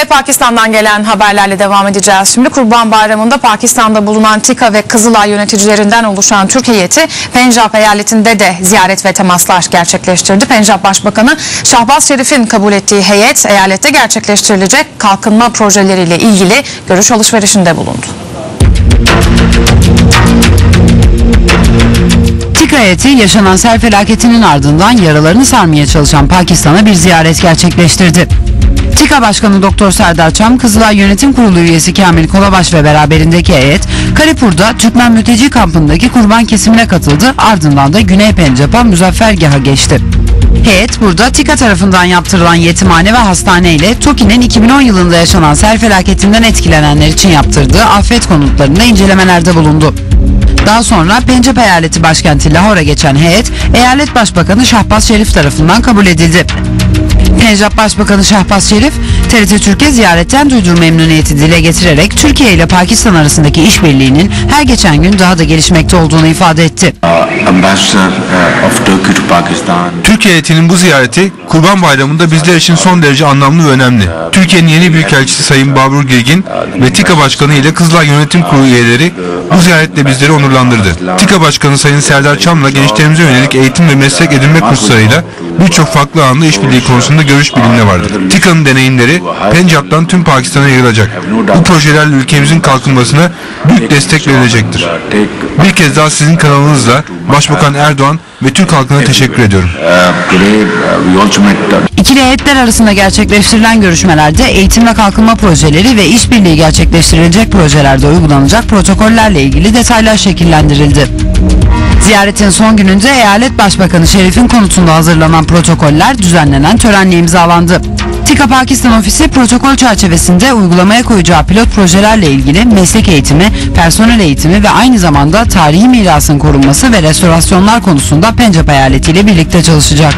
Ve Pakistan'dan gelen haberlerle devam edeceğiz. Şimdi Kurban Bayramı'nda Pakistan'da bulunan TİKA ve Kızılay yöneticilerinden oluşan Türk heyeti Pencap eyaletinde de ziyaret ve temaslar gerçekleştirdi. Pencap Başbakanı Şahbaz Şerif'in kabul ettiği heyet eyalette gerçekleştirilecek kalkınma projeleriyle ilgili görüş alışverişinde bulundu. Heyeti yaşanan sel felaketinin ardından yaralarını sarmaya çalışan Pakistan'a bir ziyaret gerçekleştirdi. TİKA Başkanı Doktor Serdar Çam, Kızılay Yönetim Kurulu üyesi Kamil Kolabaş ve beraberindeki heyet, Karipur'da Türkmen mülteci kampındaki kurban kesimine katıldı, ardından da Güney Pencap'a Muzaffergah'a geçti. Heyet burada TİKA tarafından yaptırılan yetimhane ve hastane ile TOKİ'nin 2010 yılında yaşanan sel felaketinden etkilenenler için yaptırdığı afet konutlarında incelemelerde bulundu. Daha sonra Pencap Eyaleti başkenti Lahor'a geçen heyet, Eyalet Başbakanı Şahbaz Şerif tarafından kabul edildi. Pencap Başbakanı Şahbaz Şerif, TRT Türkiye ziyaretten duyduğu memnuniyeti dile getirerek Türkiye ile Pakistan arasındaki işbirliğinin her geçen gün daha da gelişmekte olduğunu ifade etti. Uh. Türkiye heyetinin bu ziyareti Kurban Bayramı'nda bizler için son derece anlamlı ve önemli. Türkiye'nin yeni büyükelçisi Sayın Babur Girgin ve TİKA Başkanı ile Kızılay Yönetim Kurulu üyeleri bu ziyaretle bizleri onurlandırdı. TİKA Başkanı Sayın Serdar Çam'la gençlerimize yönelik eğitim ve meslek edinme kurslarıyla birçok farklı alanda işbirliği konusunda görüş birliğinde vardır. TİKA'nın deneyimleri Pencap'tan tüm Pakistan'a yayılacak. Bu projelerle ülkemizin kalkınmasına büyük destek verilecektir. Bir kez daha sizin kanalınızla Başbakan Erdoğan ve Türk halkına teşekkür ediyorum. İkili heyetler arasında gerçekleştirilen görüşmelerde eğitim ve kalkınma projeleri ve işbirliği gerçekleştirilecek projelerde uygulanacak protokollerle ilgili detaylar şekillendirildi. Ziyaretin son gününde Eyalet Başbakanı Şerif'in konutunda hazırlanan protokoller düzenlenen törenle imzalandı. TİKA Pakistan Ofisi protokol çerçevesinde uygulamaya koyacağı pilot projelerle ilgili meslek eğitimi, personel eğitimi ve aynı zamanda tarihi mirasın korunması ve restorasyonlar konusunda Pencap Eyaleti ile birlikte çalışacak.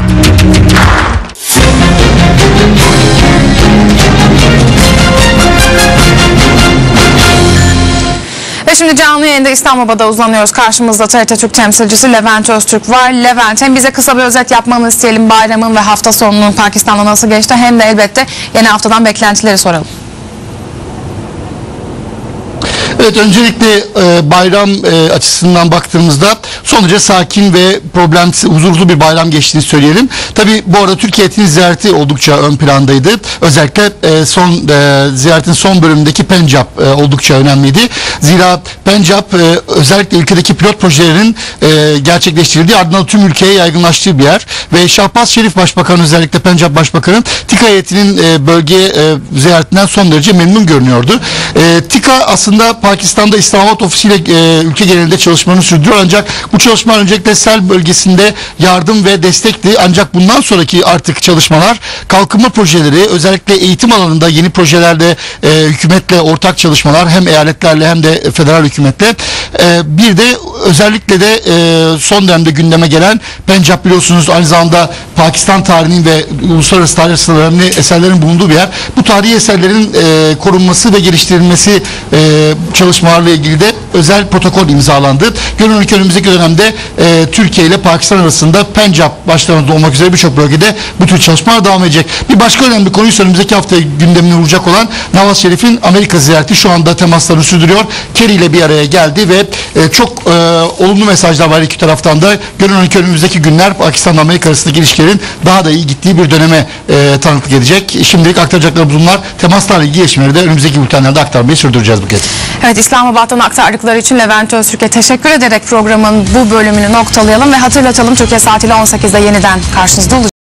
Ve şimdi canlı yayında İstanbul'da uzanıyoruz. Karşımızda TRT Türk temsilcisi Levent Öztürk var. Levent hem bize kısa bir özet yapmanı isteyelim bayramın ve hafta sonunun Pakistan'da nasıl geçti hem de elbette yeni haftadan beklentileri soralım. Evet öncelikle e, bayram e, açısından baktığımızda son sakin ve problemsiz, huzurlu bir bayram geçtiğini söyleyelim. Tabi bu arada Türkiye heyetinin ziyareti oldukça ön plandaydı. Özellikle e, son e, ziyaretin son bölümündeki Pencap e, oldukça önemliydi. Zira Pencap e, özellikle ülkedeki pilot projelerin e, gerçekleştirildiği ardından tüm ülkeye yaygınlaştığı bir yer ve Şahbaz Şerif Başbakan özellikle Pencap Başbakanı TİKA heyetinin e, bölge e, ziyaretinden son derece memnun görünüyordu. E, TİKA aslında Pakistan'da İslamabad ofisiyle e, ülke genelinde çalışmalarını sürdürüyor ancak bu çalışmalar öncelikle sel bölgesinde yardım ve destekti. Ancak bundan sonraki artık çalışmalar kalkınma projeleri özellikle eğitim alanında yeni projelerde e, hükümetle ortak çalışmalar hem eyaletlerle hem de federal hükümetle. E, bir de özellikle de e, son dönemde gündeme gelen Pencap biliyorsunuz aynı zamanda Pakistan tarihinin ve uluslararası tarih eserlerinin, eserlerin bulunduğu bir yer. Bu tarihi eserlerin e, korunması ve geliştirilmesi e, çalışmalarla ilgili de özel protokol imzalandı. Görünür ki önümüzdeki dönemde e, Türkiye ile Pakistan arasında Pencap başlarında olmak üzere birçok bölgede bu tür çalışmalar devam edecek. Bir başka önemli konuyu önümüzdeki hafta gündemine vuracak olan Nawaz Şerif'in Amerika ziyareti şu anda temaslarını sürdürüyor. Kerry ile bir araya geldi ve e, çok e, olumlu mesajlar var iki taraftan da. Görünür ki önümüzdeki günler Pakistan Amerika arasındaki ilişkilerin daha da iyi gittiği bir döneme e, tanıklık edecek. Şimdilik aktaracaklarımız bunlar. Temaslarla ilgili gelişmeleri de önümüzdeki bültenlerde aktarmayı sürdüreceğiz bu kez. Evet İslamabad'dan aktardıkları için Levent Öztürk'e teşekkür ederek programın bu bölümünü noktalayalım ve hatırlatalım Türkiye saatiyle 18'de yeniden karşınızda olacağız.